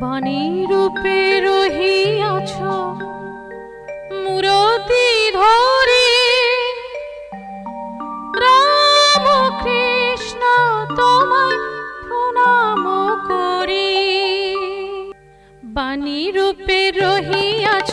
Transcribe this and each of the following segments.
বনে রূপে রহিয়াছ মুরতি ধরে। রাম কৃষ্ণ তোমায় প্রণাম করি। বাণী রূপে রহিয়াছ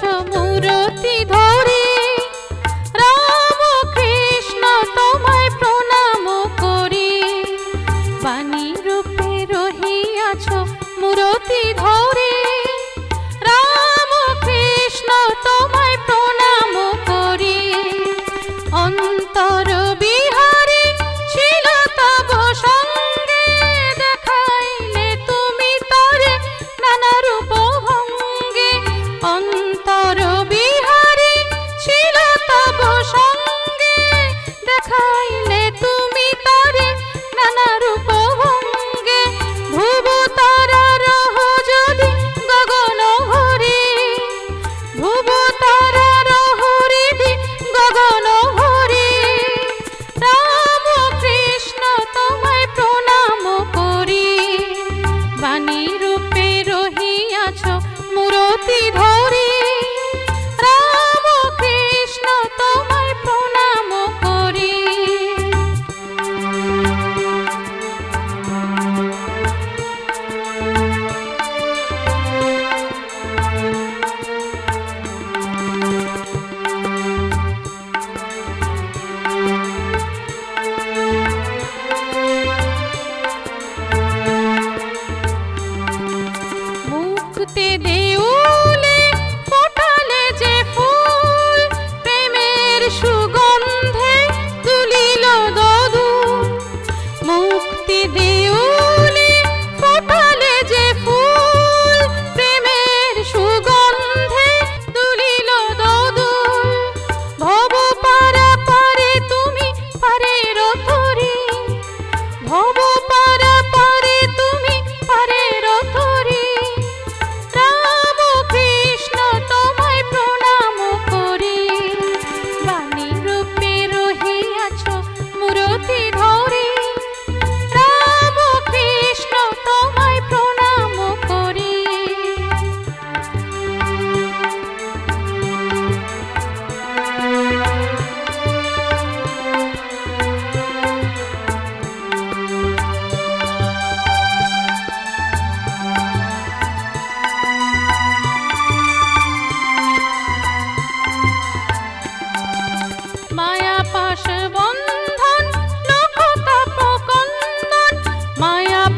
próprio TDU.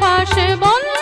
পাশে বন্ধ